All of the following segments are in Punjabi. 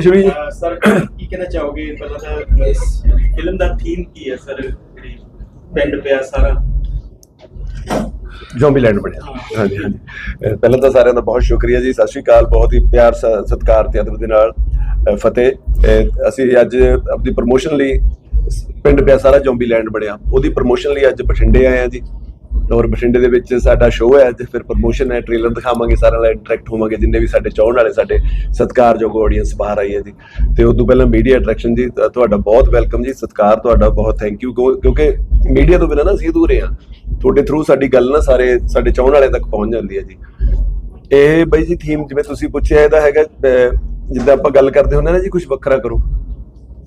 ਜੀ ਸਰ ਕੀ ਕਹਿਣਾ ਚਾਹੋਗੇ? ਪਹਿਲਾਂ ਤਾਂ ਇਸ ਫਿਲਮ ਦਾ ਥੀਮ ਕੀ ਹੈ ਸਰ? ਜਿਹੜੀ ਪਿੰਡ ਪਿਆ ਸਾਰਾ। ਜ਼ੋਂਬੀ ਲੈਂਡ ਬਣਿਆ। ਹਾਂਜੀ ਹਾਂਜੀ। ਪਹਿਲਾਂ ਤਾਂ ਸਾਰਿਆਂ ਦਾ ਬਹੁਤ ਸ਼ੁਕਰੀਆ ਜੀ। ਸਤਿ ਸ਼੍ਰੀ ਅਕਾਲ। ਬਹੁਤ ਹੀ ਪਿਆਰ ਸਤਿਕਾਰ ਤੇ ਅਦਬ ਦੇ ਨਾਲ ਅਹ ਫਤਿਹ। ਅਸੀਂ ਅੱਜ ਆਪਣੀ ਪ੍ਰੋਮੋਸ਼ਨ ਲਈ ਪਿੰਡ ਪਿਆ ਸਾਰਾ ਜ਼ੋਂਬੀ ਲੈਂਡ ਬਣਿਆ। ਉਹਦੀ ਪ੍ਰੋਮੋਸ਼ਨ ਲਈ ਅੱਜ ਬਠਿੰਡੇ ਆਏ ਆ ਜੀ। ਔਰ ਬਠਿੰਡੇ ਦੇ ਵਿੱਚ ਸਾਡਾ ਸ਼ੋਅ ਹੈ ਅੱਜ, ਫਿਰ ਪ੍ਰੋਮੋਸ਼ਨ ਹੈ ਟ੍ਰੇਲਰ ਦਿਖਾਵਾਂਗੇ, ਸਾਰਿਆਂ ਨਾਲ ਇੰਟਰੈਕਟ ਹੋਵਾਂਗੇ, ਜਿੰਨੇ ਵੀ ਸਾਡੇ ਚਾਹਣ ਵਾਲੇ, ਸਾਡੇ ਸਤਿਕਾਰਯੋਗ ਆਡੀਅנס ਬਾਹਰ ਆਈ ਹੈ ਜੀ। ਤੇ ਉਸ ਤੋਂ ਪਹਿਲਾਂ ਮੀਡੀਆ ਅਟਰੈਕਸ਼ਨ ਜੀ ਤੁਹਾਡਾ ਬਹੁਤ ਵੈਲਕਮ ਜੀ, ਸਤਿਕਾਰ ਤੁਹਾਡਾ ਬਹੁਤ ਥੈਂਕ ਯੂ ਕਿਉਂਕਿ ਮੀਡੀਆ ਤੋਂ ਬਿਨਾਂ ਨਾ ਅਸੀਂ ਅਧੂਰੇ ਆ ਤੁਹਾਡੇ ਥਰੂ ਸਾਡੀ ਗੱਲ ਨਾ ਸਾਰੇ ਸਾਡੇ ਚਾਹਣ ਵਾਲੇ ਤੱਕ ਪਹੁੰਚ ਜਾਂਦੀ ਹੈ ਜੀ। ਇਹ ਬਈ ਜੀ ਥੀਮ ਜਿਵੇਂ ਤੁਸੀਂ ਪੁੱਛਿਆ, ਇਹਦਾ ਹੈਗਾ ਜਿੱਦਾਂ ਆਪਾਂ ਗੱਲ ਕਰਦੇ ਹੁੰਦੇ ਨਾ ਜੀ ਕੁਝ ਵੱਖਰਾ ਕਰੋ।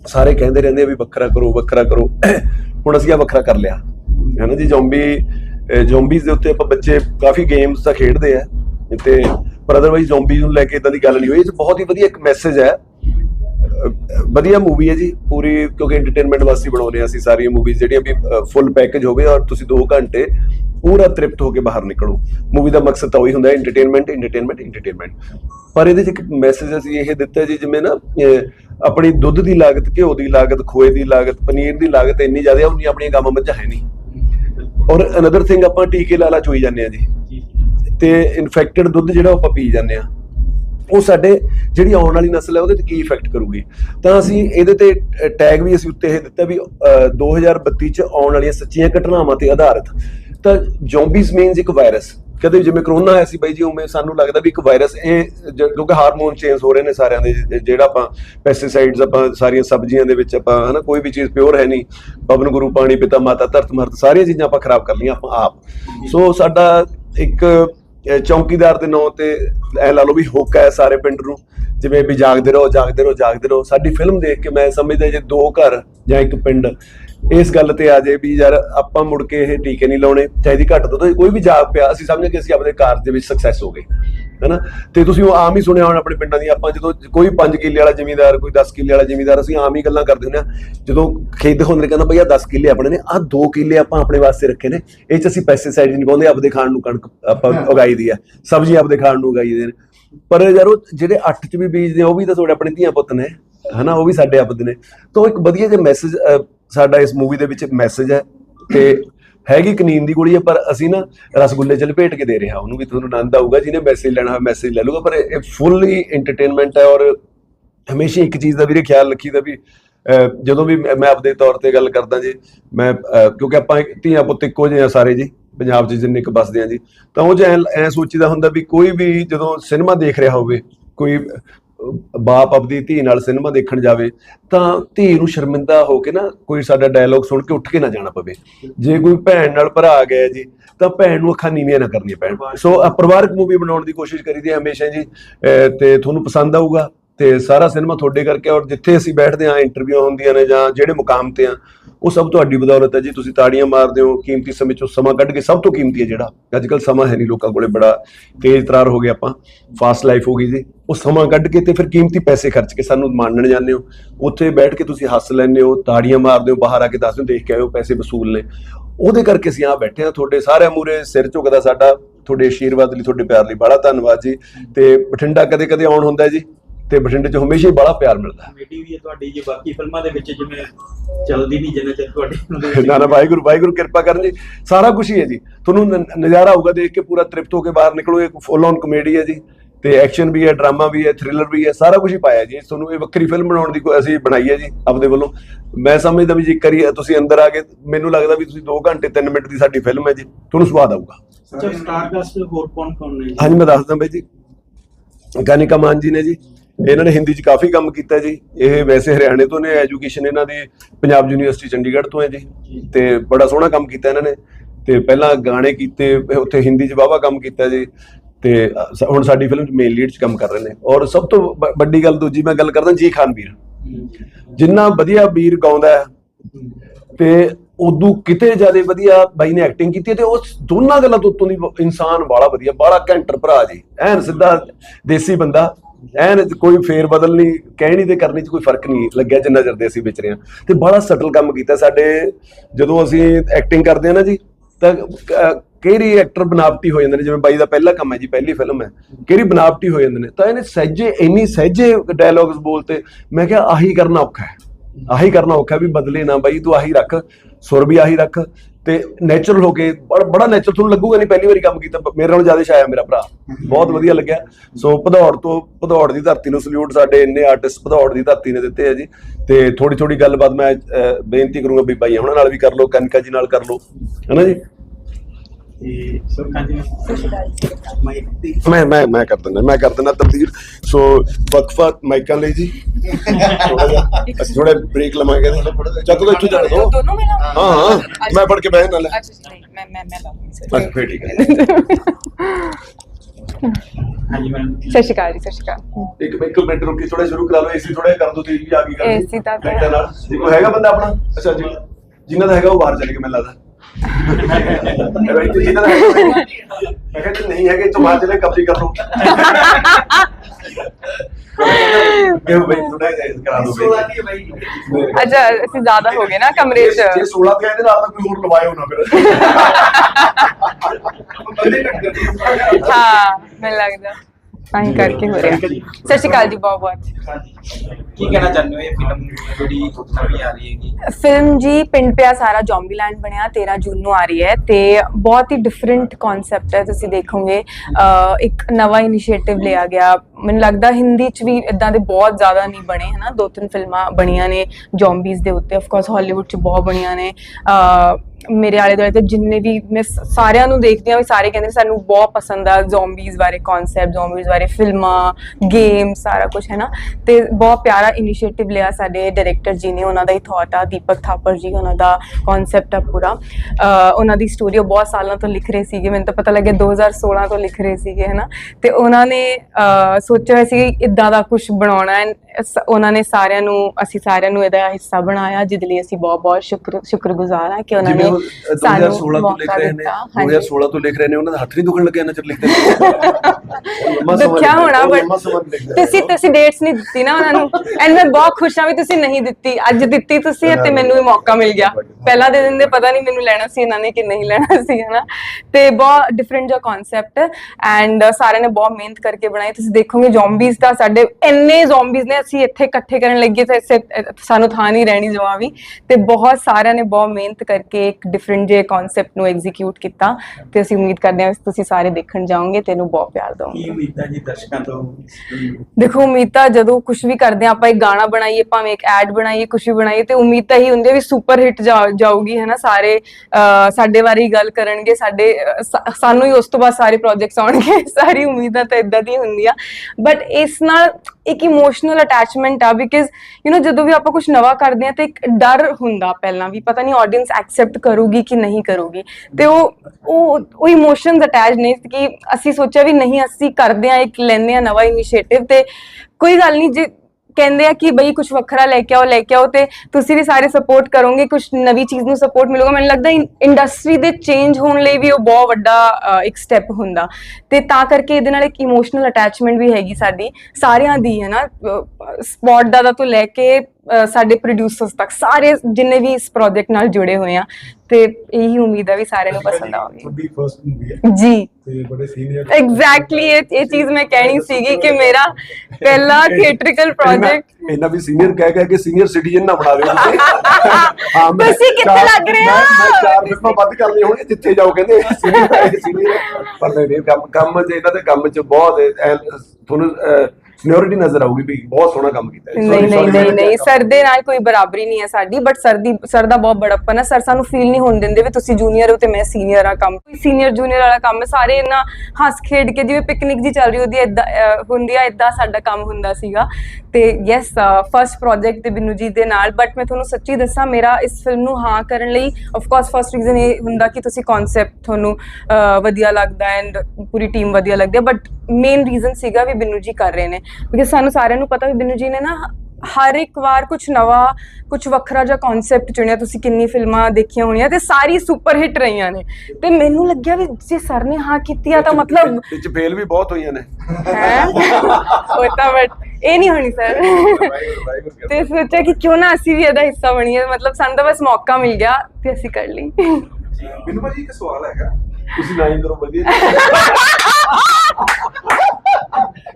ਸਾਰੇ ਕਹਿੰਦੇ ਰਹਿੰਦੇ ਆ ਵੀ ਵੱਖਰਾ ਕਰੋ ਵੱਖਰਾ ਕਰੋ। ਹੁਣ ਅਸੀਂ ਆ ਵੱਖਰਾ ਕਰ ਲਿਆ। ਹੈ ਨਾ ਜੀ ਜ਼ੋਂਬੀ ਜ਼ੋਂਬੀਜ਼ ਦੇ ਉੱਤੇ ਆਪਾਂ ਬੱਚੇ ਕਾਫੀ ਗੇਮਸ ਤਾਂ ਖੇਡਦੇ ਆ, ਤੇ ਪਰ ਅਦਰਵਾਈਜ਼ ਜ਼ੋਂਬੀਜ਼ ਨੂੰ ਲੈ ਕੇ ਇਦਾਂ ਦੀ ਗੱਲ ਨਹੀਂ ਹੋਈ। ਇਹ 'ਚ ਬਹੁਤ ਹੀ ਵਧੀਆ ਇੱਕ ਮੈਸੇਜ ਹੈ। ਵਧੀਆ ਮੂਵੀ ਹੈ ਜੀ, ਪੂਰੀ ਕਿਉਂਕਿ ਐਂਟਰਟੇਨਮੈਂਟ ਵਾਸਤੇ ਬਣਾਉਂਦੇ ਆ ਅਸੀਂ ਸਾਰੀਆਂ ਮੂਵੀਜ਼ ਜਿਹੜੀਆਂ ਵੀ ਫੁੱਲ ਪੈਕੇਜ ਹੋਵੇ ਔਰ ਤੁਸੀਂ 2 ਘੰਟੇ ਪੂਰਾ ਤ੍ਰਿਪਤ ਹੋ ਕੇ ਬਾਹਰ ਨਿਕਲੋ। ਮੂਵੀ ਦਾ ਮਕਸਦ ਤਾਂ ਉਹੀ ਹੁੰਦਾ ਹੈ ਐਂਟਰਟੇਨਮੈਂਟ ਐਂਟਰਟੇਨਮੈਂਟ ਐਂਟਰਟੇਨਮੈਂਟ ਪਰ ਇਹਦੇ 'ਚ ਇੱਕ ਮੈਸੇਜ ਅਸੀਂ ਇਹ ਦਿੱਤਾ ਜੀ, ਜਿਵੇਂ ਨਾ ਆਪਣੀ ਦੁੱਧ ਦੀ ਲਾਗਤ, ਘਿਓ ਦੀ ਲਾਗਤ, ਖੋਏ ਦੀ ਲਾਗਤ, ਪਨੀਰ ਦੀ ਲਾਗਤ ਇੰਨੀ ਜ਼ਿਆਦਾ ਉਨੀ ਆਪਣੀਆਂ ਗਾਵਾਂ ਮੱਝਾਂ ਹੈ ਨਹੀਂ। ਔਰ ਅਨਦਰ ਥਿੰਗ ਆਪਾਂ ਟੀਕੇ ਲਾਲਾ ਚੋਈ ਜਾਂਦੇ ਆ ਜੀ। ਤੇ ਇਨਫੈਕਟਡ ਦੁੱਧ ਜਿਹੜਾ ਉਹ ਆਪਾਂ ਪੀ ਜਾਂਦੇ ਆ ਉਹ ਸਾਡੇ ਜਿਹੜੀ ਆਉਣ ਵਾਲੀ ਨਸਲ ਹੈ ਉਹਦੇ ਤੇ ਕੀ ਇਫੈਕਟ ਕਰੂਗੀ? ਤਾਂ ਅਸੀਂ ਇਹਦੇ ਤੇ ਟੈਗ ਵੀ ਅਸੀਂ ਉੱਤੇ ਇਹ ਦਿੱਤਾ ਵੀ ਅਹ, 2032 ਚ ਆਉਣ ਵਾਲੀਆਂ ਸੱਚੀਆਂ ਘਟਨਾਵਾਂ ਤੇ ਆਧਾਰਿਤ। ਤਾਂ ਜ਼ੋਂਬੀਜ਼ ਮੀਨਸ ਇੱਕ ਵਾਇਰਸ ਕਦੇ ਜਿਵੇਂ ਕਰੋਨਾ ਆਇਆ ਸੀ ਬਾਈ ਜੀ, ਉਵੇਂ ਸਾਨੂੰ ਲੱਗਦਾ ਵੀ ਇੱਕ ਵਾਇਰਸ ਇਹ ਕਿਉਂਕਿ ਹਾਰਮੋਨ ਚੇਂਜ ਹੋ ਰਹੇ ਨੇ ਸਾਰਿਆਂ ਦੇ ਜਿਹੜਾ ਆਪਾਂ ਪੈਸਟੀਸਾਈਡਸ ਆਪਾਂ ਸਾਰੀਆਂ ਸਬਜ਼ੀਆਂ ਦੇ ਵਿੱਚ ਆਪਾਂ ਹਨਾ, ਕੋਈ ਵੀ ਚੀਜ਼ ਪਿਓਰ ਹੈ ਨਹੀਂ। ਪਵਨ, ਗੁਰੂ, ਪਾਣੀ, ਪਿਤਾ, ਮਾਤਾ, ਧਰਤ ਮਰਤ ਸਾਰੀਆਂ ਚੀਜ਼ਾਂ ਆਪਾਂ ਖਰਾਬ ਕਰ ਲਈਆਂ, ਆਪਾਂ ਆਪ। ਸੋ ਸਾਡਾ ਇੱਕ ਚੌਕੀਦਾਰ ਦੇ ਨਾਂ ਤੇ ਐ ਲਾ ਲਓ ਵੀ ਹੋਕਾ ਹੈ ਸਾਰੇ ਪਿੰਡ ਨੂੰ, ਜਿਵੇਂ ਵੀ ਜਾਗਦੇ ਰਹੋ ਜਾਗਦੇ ਰਹੋ ਜਾਗਦੇ ਰਹੋ। ਸਾਡੀ ਫਿਲਮ ਦੇਖ ਕੇ ਮੈਂ ਸਮਝਦਾ ਜੇ ਦੋ ਘਰ ਜਾਂ ਇੱਕ ਪਿੰਡ ਇਸ ਗੱਲ ਤੇ ਆ ਜੇ ਵੀ ਯਾਰ ਆਪਾਂ ਮੁੜ ਕੇ ਇਹ ਟੀਕੇ ਨਹੀਂ ਲਾਉਣੇ ਚਾਹੀਦੀ ਘੱਟ ਤੋਂ ਕੋਈ ਵੀ ਜਾਗ ਪਿਆ ਅਸੀਂ ਸਮਝਦੇ ਕਿ ਅਸੀਂ ਆਪਣੇ ਕਾਰਜ ਦੇ ਵਿੱਚ ਸਕਸੈਸ ਹੋ ਗਏ ਹੈਨਾ? ਤੇ ਤੁਸੀਂ ਉਹ ਆਮ ਹੀ ਸੁਣਿਆ ਹੋਣਾ ਆਪਣੇ ਪਿੰਡਾਂ ਦੀ ਆਪਾਂ ਜਦੋਂ ਕੋਈ 5 ਕਿੱਲੇ ਵਾਲਾ ਜ਼ਿਮੀਂਦਾਰ ਕੋਈ 10 ਕਿੱਲੇ ਵਾਲਾ ਜ਼ਿਮੀਂਦਾਰ ਅਸੀਂ ਆਮ ਹੀ ਗੱਲਾਂ ਕਰਦੇ ਹੁੰਦੇ ਆ ਜਦੋਂ ਖੇਤ ਦਿਖਾਉਂਦੇ ਨੇ ਕਹਿੰਦਾ ਭਈਆ 10 ਕਿੱਲੇ ਆਪਣੇ ਨੇ ਆਹ 2 ਕਿੱਲੇ ਆਪਾਂ ਆਪਣੇ ਵਾਸਤੇ ਰੱਖੇ ਨੇ ਇਹ ਚ ਅਸੀਂ ਪੈਸਟੀਸਾਈਡ ਨਹੀਂ ਪਾਉਂਦੇ ਆਪਦੇ ਖਾਣ ਨੂੰ ਕਣਕ ਆਪਾਂ ਉਗਾਈ ਦੀ ਆ ਸਬਜ਼ੀ ਆਪਦੇ ਖਾਣ ਨੂੰ ਉਗਾਈ ਦੇ ਨੇ ਪਰ ਯਾਰ ਉਹ ਜਿਹੜੇ 8 ਚ ਵੀ ਬੀਜਦੇ ਆ ਉਹ ਵੀ ਤਾਂ ਤੁਹਾਡੇ ਆਪਣੇ ਧੀਆਂ ਪੁੱਤ ਨੇ ਹਨਾ? ਉਹ ਵੀ ਸਾਡੇ ਆਪਦੇ ਨੇ। ਤਾਂ ਇੱਕ ਵਧੀਆ ਜਿਹਾ ਮੈਸੇਜ ਸਾਡਾ ਇਸ ਮੂਵੀ ਦੇ ਵਿੱਚ ਮੈਸੇਜ ਹੈ ਤੇ ਹੈਗੀ ਕਨੀਨ ਦੀ ਗੋਲੀ ਹੈ ਪਰ ਅਸੀਂ ਨਾ ਰਸਗੁੱਲੇ ਚ ਲਪੇਟ ਕੇ ਦੇ ਰਿਹਾ ਉਹਨੂੰ ਵੀ ਤੁਹਾਨੂੰ ਆਨੰਦ ਆਊਗਾ ਜਿਹਨੇ ਮੈਸੇਜ ਲੈਣਾ ਹੋਵੇ ਮੈਸੇਜ ਲੈ ਲੂਗਾ ਪਰ ਇਹ ਫੁੱਲੀ ਐਂਟਰਟੇਨਮੈਂਟ ਹੈ ਔਰ ਹਮੇਸ਼ਾ ਇੱਕ ਚੀਜ਼ ਦਾ ਵੀਰੇ ਖਿਆਲ ਰੱਖੀਦਾ ਵੀ ਅਹ, ਜਦੋਂ ਵੀ ਮੈਂ ਆਪਦੇ ਤੌਰ ਤੇ ਗੱਲ ਕਰਦਾ ਜੀ ਮੈਂ ਕਿਉਂਕਿ ਆਪਾਂ ਧੀਆਂ ਪੁੱਤ ਇੱਕੋ ਜਿਹੇ ਆ ਸਾਰੇ ਜੀ ਪੰਜਾਬ 'ਚ ਜਿੰਨੇ ਕੁ ਬਸਦੇ ਆ ਜੀ ਤਾਂ ਉਹ ਜੇ ਐ ਸੋਚੀਦਾ ਹੁੰਦਾ ਵੀ ਕੋਈ ਵੀ ਜਦੋਂ ਸਿਨੇਮਾ ਦੇਖ ਰਿਹਾ ਹੋਵੇ ਕੋਈ ਬਾਪ ਆਪਦੀ ਧੀ ਨਾਲ ਸਿਨੇਮਾ ਦੇਖਣ ਜਾਵੇ ਤਾਂ ਧੀ ਨੂੰ ਸ਼ਰਮਿੰਦਾ ਹੋ ਕੇ ਨਾ ਕੋਈ ਸਾਡਾ ਡਾਇਲੋਗ ਸੁਣ ਕੇ ਉੱਠ ਕੇ ਨਾ ਜਾਣਾ ਪਵੇ। ਜੇ ਕੋਈ ਭੈਣ ਨਾਲ ਭਰਾ ਗਿਆ ਜੀ ਤਾਂ ਭੈਣ ਨੂੰ ਅੱਖਾਂ ਨੀਵੀਆਂ ਨਾ ਕਰਨੀਆਂ ਪੈਣ। ਸੋ ਪਰਿਵਾਰਕ ਮੂਵੀ ਬਣਾਉਣ ਦੀ ਕੋਸ਼ਿਸ਼ ਕਰੀਦੀ ਹੈ ਹਮੇਸ਼ਾ ਜੀ ਅਹ, ਤੇ ਤੁਹਾਨੂੰ ਪਸੰਦ ਆਊਗਾ। ਤੇ ਸਾਰਾ ਸਿਨੇਮਾ ਤੁਹਾਡੇ ਕਰਕੇ ਔਰ ਜਿੱਥੇ ਅਸੀਂ ਬੈਠਦੇ ਹਾਂ ਇੰਟਰਵਿਊ ਹੁੰਦੀਆਂ ਨੇ ਜਾਂ ਜਿਹੜੇ ਮੁਕਾਮ ਤੇ ਆ ਉਹ ਸਭ ਤੁਹਾਡੀ ਬਦੌਲਤ ਹੈ ਜੀ। ਤੁਸੀਂ ਤਾੜੀਆਂ ਮਾਰਦੇ ਹੋ, ਕੀਮਤੀ ਸਮੇਂ ਚੋਂ ਸਮਾਂ ਕੱਢ ਕੇ ਸਭ ਤੋਂ ਕੀਮਤੀ ਹੈ ਜਿਹੜਾ। ਅੱਜ ਕੱਲ ਸਮਾਂ ਹੈ ਨਹੀਂ ਲੋਕਾਂ ਕੋਲੇ, ਬੜਾ ਤੇਜ਼ ਤਰਾਰ ਹੋ ਗਿਆ ਆਪਾਂ। ਫਾਸਟ ਲਾਈਫ ਹੋ ਗਈ ਜੀ। ਉਹ ਸਮਾਂ ਕੱਢ ਕੇ ਤੇ ਫਿਰ ਕੀਮਤੀ ਪੈਸੇ ਖਰਚ ਕੇ ਸਾਨੂੰ ਮਾਣਨ ਜਾਂਦੇ ਹੋ। ਉੱਥੇ ਬੈਠ ਕੇ ਤੁਸੀਂ ਹੱਸ ਲੈਂਦੇ ਹੋ, ਤਾੜੀਆਂ ਮਾਰਦੇ ਹੋ, ਬਾਹਰ ਆ ਕੇ ਦੱਸਦੇ ਹੋ ਦੇਖ ਕੇ ਆਇਓ ਪੈਸੇ ਵਸੂਲ ਨੇ। ਉਹਦੇ ਕਰਕੇ ਅਸੀਂ ਆ ਬੈਠੇ ਆ ਤੁਹਾਡੇ ਸਾਰਿਆਂ ਮੂਰੇ ਸਿਰ ਝੁਕਦਾ ਸਾਡਾ। ਤੁਹਾਡੇ ਆਸ਼ੀਰਵਾਦ ਲਈ, ਤੁਹਾਡੇ ਪਿਆਰ ਲਈ ਬੜਾ ਧੰਨਵਾਦ ਜੀ। ਤੇ ਬਠਿੰਡਾ ਕਦੇ ਕਦੇ ਆਉਣ ਹੁੰਦਾ ਜੀ। ਤੇ ਬਠਿੰਡੇ 'ਚ ਹਮੇਸ਼ਾ ਹੀ ਬੜਾ ਪਿਆਰ ਮਿਲਦਾ ਹੈ। ਕਮੇਡੀ ਵੀ ਹੈ ਤੁਹਾਡੀ ਜੀ ਬਾਕੀ ਫਿਲਮਾਂ ਦੇ ਵਿੱਚ ਜਿਵੇਂ ਚੱਲਦੀ ਨਹੀਂ ਜਿੰਨਾ ਚਿਰ ਤੁਹਾਡੀ ਨਾ ਨਾ ਵਾਹਿਗੁਰੂ ਵਾਹਿਗੁਰੂ ਕਿਰਪਾ ਕਰਨ ਜੀ। ਸਾਰਾ ਕੁਝ ਹੀ ਹੈ ਜੀ। ਤੁਹਾਨੂੰ ਨਜ਼ਾਰਾ ਆਊਗਾ ਦੇਖ ਕੇ ਪੂਰਾ ਤ੍ਰਿਪਤ ਹੋ ਕੇ ਬਾਹਰ ਨਿਕਲੋ। ਇੱਕ ਫੁੱਲ ਔਨ ਕਮੇਡੀ ਹੈ ਜੀ। ਤੇ ਐਕਸ਼ਨ ਵੀ ਹੈ ਡਰਾਮਾ ਵੀ ਹੈ ਥ੍ਰਿਲਰ ਵੀ ਹੈ ਸਾਰਾ ਕੁਝ ਹੀ ਪਾਇਆ ਜੀ। ਤੁਹਾਨੂੰ ਇਹ ਵੱਖਰੀ ਫਿਲਮ ਬਣਾਉਣ ਦੀ ਕੋਈ ਅਸੀਂ ਬਣਾਈ ਹੈ ਜੀ ਆਪਦੇ ਵੱਲੋਂ। ਮੈਂ ਸਮਝਦਾ ਵੀ ਜੇ ਕਰੀ ਤੁਸੀਂ ਅੰਦਰ ਆ ਕੇ ਮੈਨੂੰ ਲੱਗਦਾ ਵੀ ਤੁਸੀਂ 2 ਘੰਟੇ 3 ਮਿੰਟ ਦੀ ਸਾਡੀ ਫਿਲਮ ਹੈ ਜੀ। ਤੁਹਾਨੂੰ ਸਵਾਦ ਆਊਗਾ। ਸਟਾਰ ਕਾਸਟ ਹੋਰ ਕੌਣ ਕੌਣ ਨੇ ਜੀ? ਹਾਂਜੀ ਮੈਂ ਦੱਸਦਾ ਬਾਈ ਜੀ। ਗਾਨਿਕਾ ਮਾਨ ਜੀ ਨੇ ਜੀ। ਇਹਨਾਂ ਨੇ ਹਿੰਦੀ 'ਚ ਕਾਫੀ ਕੰਮ ਕੀਤਾ ਜੀ। ਇਹ ਵੈਸੇ ਹਰਿਆਣੇ ਤੋਂ ਨੇ ਐਜੂਕੇਸ਼ਨ ਇਹਨਾਂ ਦੀ ਪੰਜਾਬ ਯੂਨੀਵਰਸਿਟੀ ਚੰਡੀਗੜ੍ਹ ਤੋਂ ਹੈ ਜੀ। ਤੇ ਬੜਾ ਸੋਹਣਾ ਕੰਮ ਕੀਤਾ ਇਹਨਾਂ ਨੇ। ਤੇ ਪਹਿਲਾਂ ਗਾਣੇ ਕੀਤੇ, ਉੱਥੇ ਹਿੰਦੀ 'ਚ ਵਾਹਵਾ ਕੰਮ ਕੀਤਾ ਜੀ। ਤੇ ਹੁਣ ਸਾਡੀ ਫਿਲਮ 'ਚ ਮੇਨ ਲੀਡ 'ਚ ਕੰਮ ਕਰ ਰਹੇ ਨੇ। ਔਰ ਸਭ ਤੋਂ ਵੱਡੀ ਗੱਲ ਦੂਜੀ ਮੈਂ ਗੱਲ ਕਰਦਾ ਜੀ ਖਾਨ ਵੀਰ। ਜਿੰਨਾ ਵਧੀਆ ਵੀਰ ਗਾਉਂਦਾ ਹੈ, ਤੇ ਉਦੋਂ ਕਿਤੇ ਜ਼ਿਆਦਾ ਵਧੀਆ ਬਾਈ ਨੇ ਐਕਟਿੰਗ ਕੀਤੀ ਤੇ ਉਸ ਦੋਨਾਂ ਗੱਲਾਂ ਤੋਂ ਉੱਤੋਂ ਦੀ ਇਨਸਾਨ ਵਾਲਾ ਵਧੀਆ। ਬਾਲਾ ਘੰਟਰ ਭਰਾ ਜੀ। ਐਨ ਸਿੱਧਾ ਦੇਸੀ ਬੰਦਾ। ਐਨ ਕੋਈ ਫੇਰ ਬਦਲ ਨਹੀਂ ਕਹਿਣੀ ਤੇ ਕਰਨੀ ਚ ਕੋਈ ਫ਼ਰਕ ਨਹੀਂ ਲੱਗਿਆ ਜਿੰਨਾ ਚਿਰ ਦੇ ਅਸੀਂ ਵਿਚ ਰਹੇ ਹਾਂ। ਤੇ ਬੜਾ ਸਟਲ ਕੰਮ ਕੀਤਾ ਸਾਡੇ, ਜਦੋਂ ਅਸੀਂ ਐਕਟਿੰਗ ਕਰਦੇ ਆ ਨਾ ਜੀ, ਤਾਂ ਕਿਹੜੀ ਐਕਟਰ ਬਨਾਵਟੀ ਹੋ ਜਾਂਦੇ ਨੇ, ਜਿਵੇਂ ਬਾਈ ਦਾ ਪਹਿਲਾ ਕੰਮ ਹੈ ਜੀ, ਪਹਿਲੀ ਫਿਲਮ ਹੈ, ਕਿਹੜੀ ਬਨਾਵਟੀ ਹੋ ਜਾਂਦੇ ਨੇ, ਤਾਂ ਇਹਨੇ ਸਹਿਜੇ, ਇੰਨੀ ਸਹਿਜੇ ਡਾਇਲੌਗਸ ਬੋਲਤੇ, ਮੈਂ ਕਿਹਾ ਆਹੀ ਕਰਨਾ ਔਖਾ ਹੈ। ਆਹੀ ਕਰਨਾ ਔਖਾ ਵੀ ਬਦਲੇ ਨਾ ਬਾਈ, ਤੂੰ ਆਹੀ ਰੱਖ, ਸੁਰ ਵੀ ਆਹੀ ਰੱਖ ਤੇ ਨੇਚਰਲ ਹੋ ਕੇ, ਬੜਾ ਬੜਾ ਨੇਚਰਲ ਤੁਹਾਨੂੰ ਲੱਗੂਗਾ ਨਹੀਂ ਪਹਿਲੀ ਵਾਰੀ ਕੰਮ ਕੀਤਾ ਮੇਰੇ ਨਾਲੋਂ ਜ਼ਿਆਦਾ ਛਾਇਆ ਮੇਰਾ ਭਰਾ। ਬਹੁਤ ਵਧੀਆ ਲੱਗਿਆ। ਸੋ ਭਦੌੜ ਤੋਂ, ਭਦੌੜ ਦੀ ਧਰਤੀ ਨੂੰ ਸਲੂਟ ਸਾਡੇ ਇੰਨੇ ਆਰਟਿਸਟ ਭਦੌੜ ਦੀ ਧਰਤੀ ਨੇ ਦਿੱਤੇ ਆ ਜੀ। ਤੇ ਥੋੜੀ ਥੋੜੀ ਗੱਲਬਾਤ ਮੈਂ ਬੇਨਤੀ ਕਰੂੰਗਾ ਵੀ ਬਾਈ ਉਹਨਾਂ ਨਾਲ ਵੀ ਕਰ ਲਓ, ਕਨਕਾ ਜੀ ਨਾਲ ਕਰ ਲਓ। ਹੈਨਾ ਜੀ? ਤੇ ਸਰ ਹਾਂਜੀ ਮਾਈਕ ਮੈਂ ਮੈਂ ਮੈਂ ਕਰ ਦਿੰਦਾ ਮੈਂ ਕਰ ਦਿੰਦਾ ਤਬਦੀਲ। ਸੋ ਵਕਫਾ ਮਾਈਕਾਂ ਲਈ ਜੀ। ਅਸੀਂ ਥੋੜਾ ਬ੍ਰੇਕ ਲਵਾਂਗੇ ਚੱਕ ਲੋ ਇੱਥੇ ਜਾਣ ਦੋ। ਦੋਨੋਂ ਮਿਲਾ? ਹਾਂ ਹਾਂ ਮੈਂ ਫੜ ਕੇ ਬਹਿਣ ਨਾਲ ਅੱਛਾ ਨਹੀਂ ਮੈਂ ਮੈਂ ਮੈਂ ਲਾ ਬਸ ਫੇਰ ਠੀਕ ਹੈ। ਹਾਂਜੀ ਮੈਮ ਸਤਿ ਸ਼੍ਰੀ ਅਕਾਲ ਜੀ ਸਤਿ ਸ਼੍ਰੀ ਅਕਾਲ। ਇੱਕ ਇੱਕ ਮਿੰਟ ਰੁਕੀ ਥੋੜਾ ਸ਼ੁਰੂ ਕਰਾ ਲਓ ਏਸੀ ਥੋੜਾ ਕਰ ਦਿਓ ਤੇਜ਼ ਵੀ ਆ ਗਈ ਕਰ ਏਸੀ ਤਾਂ ਹੈਗਾ ਬੰਦਾ ਆਪਣਾ? ਅੱਛਾ ਜੀ। ਜਿਨ੍ਹਾਂ ਦਾ ਹੈਗਾ ਉਹ ਬਾਹਰ ਚਲੇ ਗਿਆ ਮੈਨੂੰ ਲੱਗਦਾ। ਇਹ ਬਈ ਤੇ ਜਿਨ੍ਹਾਂ ਦਾ ਹੈਗਾ ਮੈਂ ਕਿਹਾ ਜੇ ਨਹੀਂ ਹੈਗੇ ਤਾਂ ਬਾਹਰ ਚਲੇ ਕਬਜ਼ੇ ਕਰ ਲਓ ਇਹ ਬਈ ਥੋੜਾ ਜਿਹਾ ਕਰਾ ਦੋ ਬਈ ਅੱਛਾ ਅਸੀਂ ਜ਼ਿਆਦਾ ਹੋ ਗਏ ਨਾ ਕਮਰੇ ਜੇ 'ਚ 16 ਤੇ ਹਾਂ ਕਰਕੇ ਹੋ ਰਿਹਾ। ਸਤਿ ਸ਼੍ਰੀ ਅਕਾਲ ਜੀ ਬਹੁਤ ਬਹੁਤ। ਕੀ ਕਹਿਣਾ ਚਾਹੁੰਦੇ ਹੋ ਇਹ ਫਿਲਮ ਜਿਹੜੀ ਨਵੀਂ ਆ ਰਹੀ ਹੈਗੀ। ਫਿਲਮ ਜੀ ਪਿੰਡ ਪਿਆ ਸਾਰਾ ਜੌਂਬੀਲੈਂਡ ਬਣਿਆ 13 ਜੂਨ ਨੂੰ ਆ ਰਹੀ ਹੈ ਤੇ ਬਹੁਤ ਹੀ ਡਿਫਰੈਂਟ ਕਨਸੈਪਟ ਹੈ ਤੁਸੀਂ ਦੇਖੋਗੇ। ਇੱਕ ਨਵਾਂ ਇਨੀਸ਼ੀਏਟਿਵ ਲਿਆ ਗਿਆ। ਮੈਨੂੰ ਲੱਗਦਾ ਹਿੰਦੀ ਚ ਵੀ ਇਦਾਂ ਦੇ ਬਹੁਤ ਜ਼ਿਆਦਾ ਨਹੀਂ ਬਣੇ ਹਨਾ। ਦੋ ਤਿੰਨ ਫਿਲਮਾਂ ਬਣੀਆਂ ਨੇ ਜ਼ੋਂਬੀਜ਼ ਦੇ ਉੱਤੇ। ਆਫ ਕੋਰਸ ਹਾਲੀਵੁੱਡ ਚ ਬਹੁਤ ਬਣੀਆਂ ਨੇ। ਮੇਰੇ ਆਲੇ ਦੁਆਲੇ ਤੇ ਜਿੰਨੇ ਵੀ ਮੈਂ ਸਾਰਿਆਂ ਨੂੰ ਦੇਖਦੀ ਹਾਂ ਵੀ ਸਾਰੇ ਕਹਿੰਦੇ ਸਾਨੂੰ ਬਹੁਤ ਪਸੰਦ ਆ ਜ਼ੋਂਬੀਜ਼ ਬਾਰੇ ਕਨਸੈਪਟ ਜ਼ੋਂਬੀਜ਼ ਬਾਰੇ ਫਿਲਮਾਂ ਗੇਮ ਸਾਰਾ ਕੁਝ ਹੈ ਨਾ? ਤੇ ਬਹੁਤ ਪਿਆਰਾ ਇਨੀਸ਼ੀਏਟਿਵ ਲਿਆ ਸਾਡੇ ਡਾਇਰੈਕਟਰ ਜੀ ਨੇ, ਉਹਨਾਂ ਦਾ ਹੀ ਥਾਟ ਆ, ਦੀਪਕ ਥਾਪਰ ਜੀ, ਉਹਨਾਂ ਦਾ ਕਨਸੈਪਟ ਆ ਪੂਰਾ। ਉਹਨਾਂ ਦੀ ਸਟੋਰੀ ਬਹੁਤ ਸਾਲਾਂ ਤੋਂ ਲਿਖ ਰਹੇ ਸੀਗੇ, ਮੈਨੂੰ ਤਾਂ ਪਤਾ ਲੱਗਿਆ 2016 ਤੋਂ ਲਿਖ ਰਹੇ ਸੀਗੇ, ਹੈ ਨਾ? ਤੇ ਉਹਨਾਂ ਨੇ ਸੋਚਿਆ ਹੋਇਆ ਸੀ ਇਦਾਂ ਦਾ ਕੁਝ ਬਣਾਉਣਾ ਹੈ। ਸ- ਉਹਨਾਂ ਨੇ ਸਾਰਿਆਂ ਨੂੰ, ਅਸੀਂ ਸਾਰਿਆਂ ਨੂੰ ਇਹਦਾ ਹਿੱਸਾ ਬਣਾਇਆ, ਜਿਹਦੇ ਲਈ ਅਸੀਂ ਬਹੁਤ ਬਹੁਤ ਸ਼ੁਕਰ, ਸ਼ੁਕਰਗੁਜ਼ਾਰ ਹਾਂ ਕਿ ਉਹਨਾਂ ਨੇ ਉਹ 2016 ਤੋਂ ਲਿਖ ਰਹੇ ਨੇ 2016 ਤੋਂ ਲਿਖ ਰਹੇ ਨੇ ਉਹਨਾਂ ਦਾ ਹੱਥ ਨਹੀਂ ਦੁਖਣ ਲੱਗਿਆ ਨਜ਼ਰ ਲਿਖਦੇ ਦੁੱਖਿਆ ਹੋਣਾ ਬਟ ਤੁਸੀਂ ਤੁਸੀਂ ਡੇਟਸ ਨਹੀਂ ਦਿੱਤੀ ਨਾ ਉਹਨਾਂ ਨੂੰ। ਐਂਡ ਮੈਂ ਬਹੁਤ ਖੁਸ਼ ਹਾਂ ਵੀ ਤੁਸੀਂ ਨਹੀਂ ਦਿੱਤੀ। ਅੱਜ ਦਿੱਤੀ ਤੁਸੀਂ ਤੇ ਮੈਨੂੰ ਵੀ ਮੌਕਾ ਮਿਲ ਗਿਆ। ਪਹਿਲਾਂ ਦੇ ਦਿੰਦੇ ਪਤਾ ਨਹੀਂ ਮੈਨੂੰ ਲੈਣਾ ਸੀ ਇਹਨਾਂ ਨੇ ਕਿ ਨਹੀਂ ਲੈਣਾ ਸੀ ਹਨਾ? ਤੇ ਬਹੁਤ ਡਿਫਰੈਂਟ ਜਿਹਾ ਕਨਸੈਪਟ ਐਂਡ ਸਾਰਿਆਂ ਨੇ ਬਹੁਤ ਮਿਹਨਤ ਕਰਕੇ ਬਣਾਈ ਤੁਸੀਂ ਦੇਖੋਗੇ ਜ਼ੋਂਬੀਜ਼ ਦਾ ਸਾਡੇ ਇੰਨੇ ਜ਼ੋਂਬੀਜ਼ ਨੇ ਅਸੀਂ ਇੱਥੇ ਇਕੱਠੇ ਕਰਨ ਲੱਗੇ ਤਾਂ ਸਾਨੂੰ ਥਾਂ ਨਹੀਂ ਰਹਿਣੀ ਜਮਾ ਵੀ। ਤੇ ਬਹੁਤ ਸਾਰਿਆਂ ਨੇ ਬਹੁਤ ਮਿਹਨਤ ਕਰਕੇ ਇੱਕ ਡਿਫਰੈਂਟ ਜਿਹੇ ਕਨਸੈਪਟ ਨੂੰ ਐਗਜ਼ੀਕਿਊਟ ਕੀਤਾ ਤੇ ਅਸੀਂ ਉਮੀਦ ਕਰਦੇ ਹਾਂ ਤੁਸੀਂ ਸਾਰੇ ਦੇਖਣ ਜਾਓਗੇ ਤੇ ਇਹਨੂੰ ਬਹੁਤ ਪਿਆਰ ਦਿਓਗੇ ਕੀ ਉਮੀਦਾਂ ਜੀ ਦਰਸ਼ਕਾਂ ਤੋਂ? ਦੇਖੋ ਉਮੀਦ ਤਾਂ ਜਦੋਂ ਕੁਝ ਵੀ ਕਰਦੇ ਹਾਂ ਆਪਾਂ ਇੱਕ ਗਾਣਾ ਬਣਾਈਏ ਭਾਵੇਂ ਇੱਕ ਐਡ ਬਣਾਈਏ ਕੁਝ ਵੀ ਬਣਾਈਏ ਤੇ ਉਮੀਦ ਤਾਂ ਇਹੀ ਹੁੰਦੀ ਹੈ ਵੀ ਸੁਪਰ ਹਿੱਟ ਜਾਊਗੀ ਹੈ ਨਾ ਸਾਰੇ ਸਾਡੇ ਬਾਰੇ ਹੀ ਗੱਲ ਕਰਨਗੇ ਸਾਡੇ ਸਾਨੂੰ ਹੀ ਉਸ ਤੋਂ ਬਾਅਦ ਸਾਰੇ ਪ੍ਰੋਜੈਕਟਸ ਆਉਣਗੇ ਸਾਰੀ ਉਮੀਦਾਂ ਤਾਂ ਇਦਾਂ ਦੀ ਹੁੰਦੀਆਂ। ਬਟ ਇਸ ਨਾਲ ਇੱਕ ਇਮੋਸ਼ਨਲ ਅਟੈਚਮੈਂਟ ਆ ਬਿਕਾਜ਼ ਯੂ نو ਜਦੋਂ ਵੀ ਆਪਾਂ ਕੁਝ ਨਵਾਂ ਕਰਦੇ ਆ ਤਾਂ ਇੱਕ ਡਰ ਹੁੰਦਾ ਪਹਿਲਾਂ ਵੀ, ਪਤਾ ਨਹੀਂ ਆਡੀਅנס ਐਕਸੈਪਟ ਕਰੂਗੀ ਕਿ ਨਹੀਂ ਕਰੂਗੀ। ਤੇ ਉਹ ਉਹ ਉਹ ਇਮੋਸ਼ਨਸ ਅਟੈਚ ਨਹੀਂ ਕਿ ਅਸੀਂ ਸੋਚਿਆ ਵੀ ਨਹੀਂ, ਅਸੀਂ ਕਰਦੇ ਆ ਇੱਕ ਲੈਂਦੇ ਆ ਨਵਾਂ ਇਨੀਸ਼ੀਏਟਿਵ ਤੇ ਕੋਈ ਗੱਲ ਨਹੀਂ, ਜੇ ਕਹਿੰਦੇ ਆ ਕਿ ਬਈ ਕੁਝ ਵੱਖਰਾ ਲੈ ਕੇ ਆਓ, ਲੈ ਕੇ ਆਓ ਤੇ ਤੁਸੀਂ ਵੀ ਸਾਰੇ ਸਪੋਰਟ ਕਰੋਗੇ ਕੁਝ ਨਵੀਂ ਚੀਜ਼ ਨੂੰ ਸਪੋਰਟ ਮਿਲੂਗਾ। ਮੈਨੂੰ ਲੱਗਦਾ ਇੰਡਸਟਰੀ ਦੇ ਚੇਂਜ ਹੋਣ ਲਈ ਵੀ ਉਹ ਬਹੁਤ ਵੱਡਾ ਇੱਕ ਸਟੈਪ ਹੁੰਦਾ। ਤੇ ਤਾਂ ਕਰਕੇ ਇਹਦੇ ਨਾਲ ਇੱਕ ਇਮੋਸ਼ਨਲ ਅਟੈਚਮੈਂਟ ਵੀ ਹੈਗੀ ਸਾਡੀ, ਸਾਰਿਆਂ ਦੀ ਹੈ ਨਾ ਸਪੋਰਟ ਦਾ ਤੋਂ ਲੈ ਕੇ ਸਾਡੇ ਪ੍ਰੋਡਿਊਸਰਸ ਤੱਕ ਸਾਰੇ ਜਿੰਨੇ ਵੀ ਇਸ ਪ੍ਰੋਜੈਕਟ ਨਾਲ ਜੁੜੇ ਹੋਏ ਆ ਤੇ ਇਹੀ ਉਮੀਦ ਹੈ ਵੀ ਸਾਰਿਆਂ ਨੂੰ ਪਸੰਦ ਆਉਗੀ। ਤੁਹਾਡੀ ਫਰਸਟ ਮੂਵੀ ਹੈ। ਜੀ। ਤੇ ਬੜੇ ਸੀਨੀਅਰ ਐਗਜ਼ੈਕਟਲੀ ਇਹ ਚੀਜ਼ ਮੈਂ ਕਹਿਣੀ ਸੀਗੀ ਕਿ ਮੇਰਾ ਪਹਿਲਾ ਥੀਏਟ੍ਰਿਕਲ ਪ੍ਰੋਜੈਕਟ ਇਹਨਾਂ ਵੀ ਸੀਨੀਅਰ ਕਹਿ ਕਹਿ ਕੇ ਸੀਨੀਅਰ ਸਿਟੀਜ਼ਨ ਨਾ ਬਣਾ ਦਿਓ ਹਾਂ, ਮੈਂ ਤੁਸੀਂ ਕਿੱਥੇ ਲੱਗ ਰਹੇ ਹੋ? ਮੈਂ- ਚਾਰ ਫਿਲਮਾਂ ਵੱਧ ਕਰਨੀ ਹੋਣੀ ਜਿੱਥੇ ਜਾਓ ਕਹਿੰਦੇ ਸੀਨੀਅਰ ਸੀਨੀਅਰ ਪਰ ਨਹੀਂ ਕੰਮ ਕੰਮ ਚ ਇਹਨਾਂ ਦੇ ਕੰਮ ਚ ਬਹੁਤ ਤੁਹਾਨੂੰ ਸੀਨੀਅਰਿਟੀ ਨਜ਼ਰ ਆਊਗੀ ਵੀ ਬਹੁਤ ਸੋਹਣਾ ਕੰਮ ਕੀਤਾ ਹੈ। ਨਹੀਂ ਨਹੀਂ ਨਹੀਂ ਨਹੀਂ ਸਰ ਦੇ ਨਾਲ ਕੋਈ ਬਰਾਬਰੀ ਨਹੀਂ ਹੈ ਸਾਡੀ ਬਟ ਸਰ ਦੀ ਸਰ ਦਾ ਬਹੁਤ ਬੜਾਪਨ ਹੈ। ਸਰ ਸਾਨੂੰ ਫੀਲ ਨਹੀਂ ਹੋਣ ਦਿੰਦੇ ਵੀ ਤੁਸੀਂ ਜੂਨੀਅਰ ਹੋ ਤੇ ਮੈਂ ਸੀਨੀਅਰ ਆ ਕੰਮ। ਸੀਨੀਅਰ ਜੂਨੀਅਰ ਵਾਲਾ ਕੰਮ ਹੈ। ਸਾਰੇ ਇੰਨਾ ਹੱਸ ਖੇਡ ਕੇ ਜਿਵੇਂ ਪਿਕਨਿਕ ਜੀ ਚੱਲ ਰਹੀ ਹੁੰਦੀ ਹੈ ਇਦਾਂ ਹੁੰਦੀ ਆ ਇਦਾਂ ਸਾਡਾ ਕੰਮ ਹੁੰਦਾ ਸੀਗਾ। ਤੇ ਯੈਸ ਫਰਸਟ ਪ੍ਰੋਜੈਕਟ ਤੇ ਬਿੰਨੂ ਜੀ ਦੇ ਨਾਲ ਬਟ ਮੈਂ ਤੁਹਾਨੂੰ ਸੱਚੀ ਦੱਸਾਂ ਮੇਰਾ ਇਸ ਫਿਲਮ ਨੂੰ ਹਾਂ ਕਰਨ ਲਈ ਆਫ ਕੋਰਸ ਫਰਸਟ ਰੀਜ਼ਨ ਇਹ ਹੁੰਦਾ ਕਿ ਤੁਸੀਂ ਕਨਸੈਪਟ ਤੁਹਾਨੂੰ ਵਧੀਆ ਲੱਗਦਾ ਐਂਡ ਪੂਰੀ ਟੀਮ ਵਧੀਆ ਲੱਗਦੀ ਹੈ। ਬਟ ਮੇਨ ਰੀਜ਼ਨ ਸੀਗਾ ਵੀ ਬਿੰਨੂ ਜੀ ਕਰ ਰਹੇ ਨੇ। ਬਿਕਾਜ਼ ਸਾਨੂੰ ਸਾਰਿਆਂ ਨੂੰ ਪਤਾ ਵੀ ਬਿੰਨੂ ਜੀ ਨੇ ਨਾ ਹਰ ਇੱਕ ਵਾਰ ਕੁਝ ਨਵਾਂ ਕੁਝ ਵੱਖਰਾ ਜਿਹਾ ਕਨਸੈਪਟ ਚੁਣਿਆ ਤੁਸੀਂ ਕਿੰਨੀ ਫਿਲਮਾਂ ਦੇਖੀਆਂ ਹੋਣੀਆਂ ਤੇ ਸਾਰੀ ਸੁਪਰ ਹਿੱਟ ਰਹੀਆਂ ਨੇ। ਤੇ ਮੈਨੂੰ ਲੱਗਿਆ ਵੀ ਜੇ ਸਰ ਨੇ ਹਾਂ ਕੀਤੀ ਆ ਤਾਂ ਮਤਲਬ ਵਿੱਚ ਫੇਲ ਵੀ ਬਹੁਤ ਹੋਈਆਂ ਨੇ। ਹੈ? ਉਹ ਤਾਂ ਬਟ ਇਹ ਨਹੀਂ ਹੋਣੀ ਸਰ। ਤੇ ਸੋਚਿਆ ਕਿ ਕਿਉਂ ਨਾ ਅਸੀਂ ਵੀ ਇਹਦਾ ਹਿੱਸਾ ਬਣੀਏ ਮਤਲਬ ਸਾਨੂੰ ਤਾਂ ਬਸ ਮੌਕਾ ਮਿਲ ਗਿਆ ਤੇ ਅਸੀਂ ਕਰ ਲਈ। ਮੈਨੂੰ ਭਾਜੀ ਇੱਕ ਸਵਾਲ ਹੈਗਾ ਤੁਸੀਂ ਨਾ ਹੀ ਕਰੋ ਵਧੀਆ।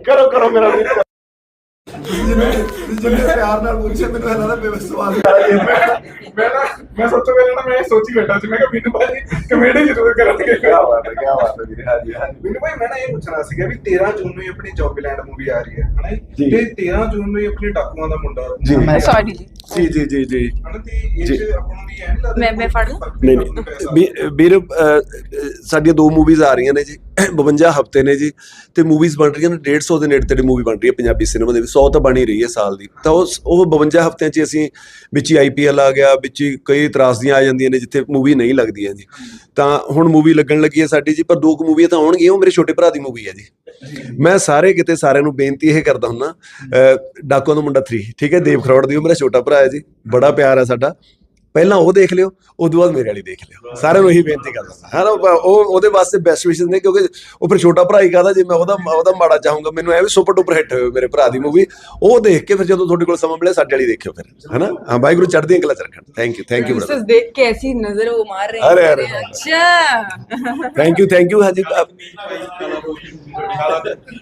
ਕਰੋ ਕਰੋ ਮੇਰਾ ਵੀਰ ਜਿਵੇਂ ਜਿਵੇਂ ਪਿਆਰ ਨਾਲ ਪੁੱਛੇ ਮੈਨੂੰ ਇਹਨਾਂ ਦਾ ਬੇਵਸਵਾਲ ਮੈਂ ਨਾ ਮੈਂ ਤੋਂ ਪਹਿਲਾਂ ਨਾ ਮੈਂ ਸੋਚੀ ਬੈਠਾ ਸੀ ਮੈਂ ਕਿ ਮੈਨੂੰ ਭਾਈ ਕਮੇਡੀ ਜ਼ਰੂਰ ਕਰਾਂਗੇ ਕੀ ਬਾਤ ਹੈ ਕੀ ਬਾਤ ਹੈ ਵੀਰੇ ਹਾਂਜੀ ਹਾਂਜੀ ਮੈਨੂੰ ਭਾਈ ਮੈਂ ਨਾ ਇਹ ਪੁੱਛਣਾ ਸੀਗਾ ਵੀ 13 ਜੂਨ ਨੂੰ ਹੀ ਆਪਣੀ ਜੌਬਲੈਂਡ ਮੂਵੀ ਆ ਰਹੀ ਹੈ ਹਨਾ ਜੀ। ਜੀ? ਤੇ 13 ਜੂਨ ਨੂੰ ਹੀ ਆਪਣੀ ਡਾਕੂਆਂ ਦਾ ਮੁੰਡਾ ਜੀ। ਰਹੀ। ਸੌਰੀ ਜੀ ਜੀ ਜੀ ਜੀ ਜੀ ਹਨਾ ਤੇ ਇਹ ਜੀ। ਚ ਆਪਾਂ ਨੂੰ ਵੀ ਐਂ ਨੀ ਲੱਗਦਾ ਮੈਂ- ਮੈਂ ਫੜ ਲਾਂ? ਨਹੀਂ ਨਹੀਂ ਵੀ- ਵੀਰ ਸਾਡੀਆਂ ਦੋ ਮੂਵੀਜ਼ ਆ ਰਹੀਆਂ ਨੇ ਜੀ 52 ਹਫ਼ਤੇ ਨੇ ਜੀ, ਤੇ ਮੂਵੀਜ਼ ਬਣ ਰਹੀਆਂ ਨੇ 150 ਦੇ ਨੇੜੇ ਤੇੜੇ ਮੂਵੀ ਬਣ ਰਹੀ ਹੈ ਪੰਜਾਬੀ ਸਿਨੇਮਾ ਦੇ ਵਿੱਚ 100 ਤਾਂ ਬਣ ਹੀ ਰਹੀ ਹੈ ਸਾਲ ਦੀ। ਤਾਂ ਉਸ, ਉਹ 52 ਹਫ਼ਤਿਆਂ 'ਚ ਅਸੀਂ ਵਿੱਚ ਹੀ ਆਈਪੀਐਲ ਆ ਗਿਆ, ਵਿੱਚ ਹੀ ਕਈ ਤਰਾਸਦੀਆਂ ਆ ਜਾਂਦੀਆਂ ਨੇ, ਜਿੱਥੇ ਮੂਵੀ ਨਹੀਂ ਲੱਗਦੀਆਂ ਜੀ। ਤਾਂ ਹੁਣ ਮੂਵੀ ਲੱਗਣ ਲੱਗੀ ਹੈ ਸਾਡੀ ਜੀ, ਪਰ ਦੋ ਕੁ ਮੂਵੀਆਂ ਤਾਂ ਆਉਣਗੀਆਂ, ਉਹ ਮੇਰੇ ਛੋਟੇ ਭਰਾ ਦੀ ਮੂਵੀ ਹੈ ਜੀ। ਮੈਂ ਸਾਰੇ ਕਿਤੇ ਸਾਰਿਆਂ ਨੂੰ ਬੇਨਤੀ ਇਹ ਕਰਦਾ ਹੁੰਨਾ ਡਾਕੂਆਂ ਦਾ ਮੁੰਡਾ 3 ਠੀਕ ਹੈ, ਦੇਵ ਖਰੋੜ ਦੀ ਉਹ ਮੇਰਾ ਛੋਟਾ ਭਰਾ ਹੈ ਜੀ, ਬੜਾ ਪਿਆਰ ਹੈ ਸਾਡਾ। ਪਹਿਲਾਂ ਉਹ ਦੇਖ ਲਿਓ ਉਦੋਂ ਬਾਅਦ ਮੇਰੇ ਵਾਲੀ ਦੇਖ ਲਿਓ। ਸਾਰਿਆਂ ਨੂੰ ਇਹੀ ਬੇਨਤੀ ਕਰਦਾ ਹਾਂ। ਉਹ ਉਹਦੇ ਵਾਸਤੇ ਬੈਸਟ ਵਿਸ਼ਸ ਨੇ ਕਿਉਂਕਿ ਉਹ ਫਿਰ ਛੋਟਾ ਭਰਾ ਹੀ ਕਹਦਾ ਜੇ ਮੈਂ ਉਹਦਾ ਉਹਦਾ ਮਾੜਾ ਚਾਹੂੰਗਾ ਮੈਨੂੰ ਐ ਵੀ ਸੁਪਰ ਡੁਪਰ ਹਿੱਟ ਹੋਵੇ ਮੇਰੇ ਭਰਾ ਦੀ ਮੂਵੀ ਉਹ ਦੇਖ ਕੇ ਫਿਰ ਜਦੋਂ ਤੁਹਾਡੇ ਕੋਲ ਸਮਾਂ ਮਿਲੇ ਸਾਡੇ ਵਾਲੀ ਦੇਖਿਓ ਫਿਰ ਹਨਾ? ਹਾਂ ਵਾਹਿਗੁਰੂ ਚੜ੍ਹਦੀਆਂ ਕਲਾ ਚਰਖਣ thank you thank you brother ਦੇਖ ਕੇ ਐਸੀ ਨਜ਼ਰ ਉਹ ਮਾਰ ਰਹੇ ਅਰੇ ਅੱਛਾ। ਥੈਂਕ ਯੂ ਥੈਂਕ ਯੂ ਹਾਜੀ।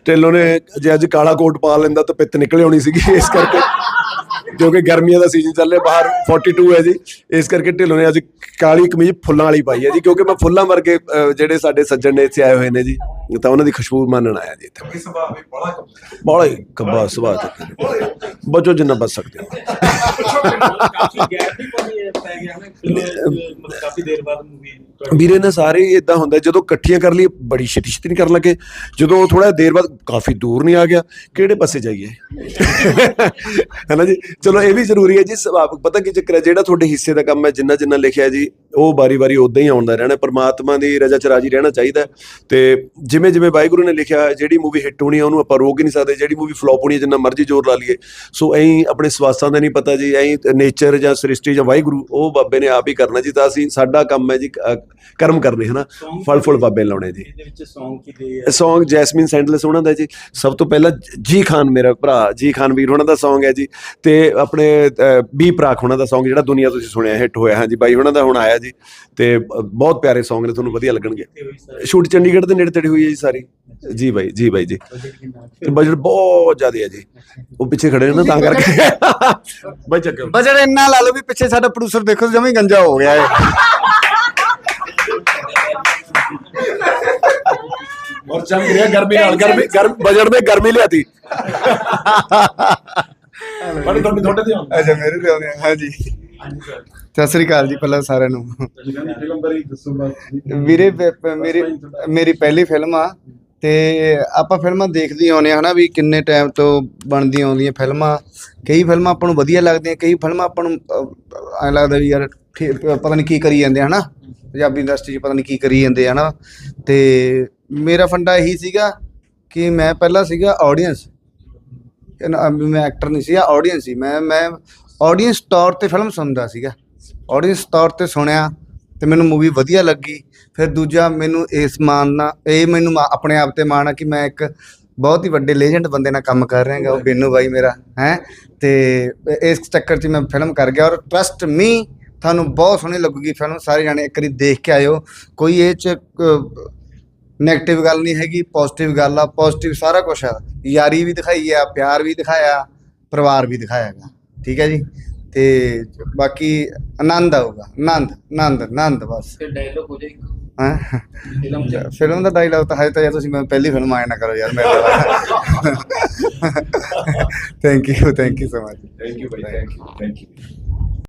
ਟੈਲੋ ਨੇ ਜੇ ਅੱਜ ਕਾਲਾ ਕੋਟ ਪਾ ਲੈਂਦਾ ਤਾਂ ਪਿੱਤ ਨਿਕਲੇ ਹੋਣੀ ਸੀਗੀ ਇਸ ਕਰਕੇ। ਕਿਉਂਕਿ ਗਰਮੀਆਂ ਦਾ ਸੀਜ਼ਨ ਚੱਲ ਰਿਹਾ ਬਾਹਰ 42 ਹੈ ਜੀ। ਇਸ ਕਰਕੇ ਢਿੱਲੋਂ ਨੇ ਅੱਜ ਕਾਲੀ ਕਮੀਜ਼ ਫੁੱਲਾਂ ਵਾਲੀ ਪਾਈ ਹੈ ਜੀ ਕਿਉਂਕਿ ਮੈਂ ਫੁੱਲਾਂ ਵਰਗੇ ਜਿਹੜੇ ਸਾਡੇ ਸੱਜਣ ਨੇ ਇੱਥੇ ਆਏ ਹੋਏ ਨੇ ਜੀ ਤਾਂ ਉਹਨਾਂ ਦੀ ਖੁਸ਼ਬੂ ਮਾਨਣ ਆਇਆ ਜੀ ਇੱਥੇ। ਸੁਭਾਅ ਵੀ ਬੜਾ ਬੜਾ ਹੀ ਕੱਬਾ ਸੁਭਾਅ ਦੇ ਬਚੋ ਜਿੰਨਾ ਬਚ ਸਕਦੇ ਹੋ ਕਾਫੀ ਗੈਪ ਵੀ ਪਈ ਪੈ ਗਿਆ ਨਾ ਕਾਫੀ ਦੇਰ ਬਾਅਦ ਮੂਵੀ ਵੀਰੇ ਨੇ ਸਾਰੇ ਇਦਾਂ ਹੁੰਦਾ, ਜਦੋਂ ਇਕੱਠੀਆਂ ਕਰ ਲਈ ਬੜੀ ਛੇਤੀ ਛੇਤੀ ਨਹੀਂ ਕਰਨ ਲੱਗੇ। ਜਦੋਂ ਥੋੜਾ ਦੇਰ ਬਾਅਦ ਕਾਫੀ ਦੂਰ ਨਹੀਂ ਆ ਗਿਆ, ਕਿਹੜੇ ਪਾਸੇ ਜਾਈਏ? ਹੈਨਾ ਜੀ? ਚਲੋ, ਇਹ ਵੀ ਜ਼ਰੂਰੀ ਹੈ ਜੀ ਸੁਭਾਵਿਕ ਪਤਾ ਕੀ ਚੱਕਰ ਹੈ, ਜਿਹੜਾ ਤੁਹਾਡੇ ਹਿੱਸੇ ਦਾ ਕੰਮ ਹੈ, ਜਿੰਨਾ ਜਿੰਨਾ ਲਿਖਿਆ ਜੀ ਉਹ ਬਾਰੀ-ਬਾਰੀ ਉਦਾਂ ਹੀ ਆਉਂਦਾ ਰਹਿਣਾ ਪਰਮਾਤਮਾ ਦੀ ਰਜ਼ਾ ਚ ਰਾਜੀ ਰਹਿਣਾ ਚਾਹੀਦਾ। ਤੇ ਜਿਵੇਂ ਜਿਵੇਂ ਵਾਹਿਗੁਰੂ ਨੇ ਲਿਖਿਆ ਜਿਹੜੀ ਮੂਵੀ ਹਿੱਟ ਹੋਣੀ ਹੈ ਉਹਨੂੰ ਆਪਾਂ ਰੋਕ ਹੀ ਨਹੀਂ ਸਕਦੇ ਜਿਹੜੀ ਮੂਵੀ ਫਲॉप ਹੋਣੀ ਹੈ ਜਿੰਨਾ ਮਰਜ਼ੀ ਜ਼ੋਰ ਲਾ ਲਈਏ। ਸੋ ਐਂ ਆਪਣੇ ਸਵਾਸਾਂ ਦਾ ਨਹੀਂ ਪਤਾ ਜੀ ਐਂ ਨੇਚਰ ਜਾਂ ਸ੍ਰਿਸ਼ਟੀ ਜਾਂ ਵਾਹਿਗੁਰੂ ਉਹ ਬਾਬੇ ਨੇ ਆਪ ਹੀ ਕਰਨਾ ਜੀ ਤਾਂ ਅਸੀਂ ਸਾਡਾ ਕੰਮ ਹੈ ਜੀ ਕਰਮ ਕਰਨੇ ਹਨਾ? ਫਲ ਫੁੱਲ ਬਾਬੇ ਲਾਉਣੇ ਜੀ। ਇਹਦੇ ਵਿੱਚ Song ਕਿਤੇ ਹੈ ਸੌਂਗ ਜੈਸਮਿਨ ਸੈਂਡਲਸ ਉਹਨਾਂ ਦਾ ਜੀ। ਸਭ ਤੋਂ ਪਹਿਲਾਂ ਜੀ ਖਾਨ ਮੇਰਾ ਭਰਾ ਜੀ ਖਾਨ ਵੀਰ ਉਹਨਾਂ ਦਾ ਸੌਂਗ ਹੈ ਜੀ। ਤੇ ਆਪਣੇ ਬੀ ਪ੍ਰਾਕ ਉਹਨਾਂ ਦਾ ਸੌਂਗ ਜਿਹੜਾ ਦੁਨੀਆ ਤੁਸੀਂ ਸੁਣਿਆ ਹਿੱਟ ਹੋਇਆ ਹਾਂਜੀ ਬਾਈ ਉਹਨਾਂ ਦਾ ਹੁਣ ਆਇਆ ਜੀ। ਤੇ ਬਹੁਤ ਪਿਆਰੇ ਸੌਂਗ ਨੇ ਤੁਹਾਨੂੰ ਵਧੀਆ ਲੱਗਣਗੇ। ਸ਼ੂਟ ਚੰਡੀਗੜ੍ਹ ਦੇ ਨੇੜੇ ਤੇੜੇ ਹੋਈ ਹੈ ਜੀ ਸਾਰੀ। ਜੀ ਬਾਈ ਜੀ ਬਾਈ ਜੀ। ਬਜਟ ਕਿੰਨਾ ਤੇ ਬਜਟ ਬਹੁਤ ਜ਼ਿਆਦਾ ਹੈ ਜੀ। ਉਹ ਪਿੱਛੇ ਖੜੇ ਨੇ ਨਾ ਤਾਂ ਕਰਕੇ। ਬਾਈ ਚੱਕਰ। ਬਜਟ ਇੰਨਾ ਲਾ ਲਓ ਵੀ ਪਿੱਛੇ ਸਾਡਾ ਪ੍ਰੋਡਿਊਸਰ ਦੇਖੋ ਜਮੇ ਗੰਜਾ ਹੋ ਗਿਆ ਹੈ ਔਰ ਚੰਗ ਰਿਹਾ ਗਰਮੀ ਨਾਲ ਗਰਮੀ ਗਰਮ ਬਜਟ ਦੇ ਗਰਮੀ ਲਿਆਤੀ। ਬੜੀ ਤੁਹਾਡੀ ਤੁਹਾਡੇ ਤੇ ਆਉਂਦਾ। ਅੱਛਾ ਮੇਰੇ ਤੇ ਆਉਂਦੇ ਹਾਂਜੀ। ਸਰ ਸਤਿ ਸ੍ਰੀ ਅਕਾਲ ਜੀ ਪਹਿਲਾਂ ਸਾਰਿਆਂ ਨੂੰ। ਫਿਲਮ ਬਾਰੇ ਵੀਰੇ ਮੇਰੀ ਮੇਰੀ ਪਹਿਲੀ ਫਿਲਮ ਆ ਤੇ ਆਪਾਂ ਫਿਲਮਾਂ ਦੇਖਦੇ ਹੀ ਆਉਂਦੇ ਆ ਹਨਾ ਵੀ ਕਿੰਨੇ ਟਾਈਮ ਤੋਂ ਬਣਦੀਆਂ ਆਉਂਦੀਆਂ ਫਿਲਮਾਂ। ਕਈ ਫਿਲਮਾਂ ਆਪਾਂ ਨੂੰ ਵਧੀਆ ਲੱਗਦੀਆਂ ਕਈ ਫਿਲਮਾਂ ਆਪਾਂ ਨੂੰ ਅ, ਐਂ ਲੱਗਦਾ ਵੀ ਯਾਰ ਠੀ- ਪਤਾ ਨਹੀਂ ਕੀ ਕਰੀ ਜਾਂਦੇ ਆ, ਹਨਾ। ਪੰਜਾਬੀ ਇੰਡਸਟਰੀ 'ਚ ਪਤਾ ਨਹੀਂ ਕੀ ਕਰੀ ਜਾਂਦੇ ਆ, ਹਨਾ। ਤੇ ਮੇਰਾ ਫੰਡਾ ਇਹੀ ਸੀਗਾ ਕਿ ਮੈਂ ਪਹਿਲਾਂ ਸੀਗਾ ਆਡੀਅנס ਮੈਂ ਐਕਟਰ ਨਹੀਂ ਸੀਗਾ ਆਡੀਅנס ਸੀ। ਮੈਂ ਮੈਂ ਆਡੀਅנס ਤੌਰ ਤੇ ਫਿਲਮ ਸੁਣਦਾ ਸੀਗਾ। ਆਡੀਅנס ਤੌਰ ਤੇ ਸੁਣਿਆ ਤੇ ਮੈਨੂੰ ਮੂਵੀ ਵਧੀਆ ਲੱਗੀ। ਫਿਰ ਦੂਜਾ ਮੈਨੂੰ ਇਸ ਮਾਣ ਨਾਲ, ਇਹ ਮੈਨੂੰ ਮਾ- ਆਪਣੇ ਆਪ ਤੇ ਮਾਣ ਆ ਕਿ ਮੈਂ ਇੱਕ ਬਹੁਤ ਹੀ ਵੱਡੇ ਲੇਜੈਂਡ ਬੰਦੇ ਨਾਲ ਕੰਮ ਕਰ ਰਿਹਾ ਹਾਂ ਉਹ ਬੇਨੂ ਬਾਈ ਮੇਰਾ, ਹੈ? ਤੇ ਇਸ ਚੱਕਰ 'ਚ ਮੈਂ ਫਿਲਮ ਕਰ ਗਿਆ ਔਰ ਟਰਸਟ ਮੀ ਤੁਹਾਨੂੰ ਬਹੁਤ ਸੋਹਣੀ ਲੱਗੂਗੀ ਫਿਲਮ ਸਾਰੇ ਜਾਣੇ ਇੱਕ ਵਾਰੀ ਦੇਖ ਕੇ ਆਇਓ। ਕੋਈ ਇਹ 'ਚ ਨੈਗੇਟਿਵ ਗੱਲ ਨਹੀਂ ਹੈਗੀ ਪੋਜ਼ਿਟਿਵ ਗੱਲ ਆ ਪੋਜ਼ਿਟਿਵ ਸਾਰਾ ਕੁਝ ਆ। ਯਾਰੀ ਵੀ ਦਿਖਾਈ ਆ, ਪਿਆਰ ਵੀ ਦਿਖਾਇਆ, ਪਰਿਵਾਰ ਵੀ ਦਿਖਾਇਆ ਗਾ ਠੀਕ ਹੈ ਜੀ? ਤੇ ਬਾਕੀ ਆਨੰਦ ਆਊਗਾ ਆਨੰਦ ਆਨੰਦ ਆਨੰਦ ਬਸ। ਫਿਰ ਡਾਇਲੋਗ ਹੋ ਜਾਏ ਹੈਂ? ਫਿਲਮ ਚ। ਫਿਲਮ ਦਾ ਡਾਇਲੌਗ ਤਾਂ ਹੈ ਤਾਂ ਯਾਰ ਤੁਸੀਂ ਮੈਂ ਪਹਿਲੀ ਫਿਲਮ ਆਇਆ ਨਾ ਕਰੋ ਯਾਰ ਮੇਰੇ thank you thank you so much thank you by thank you thank you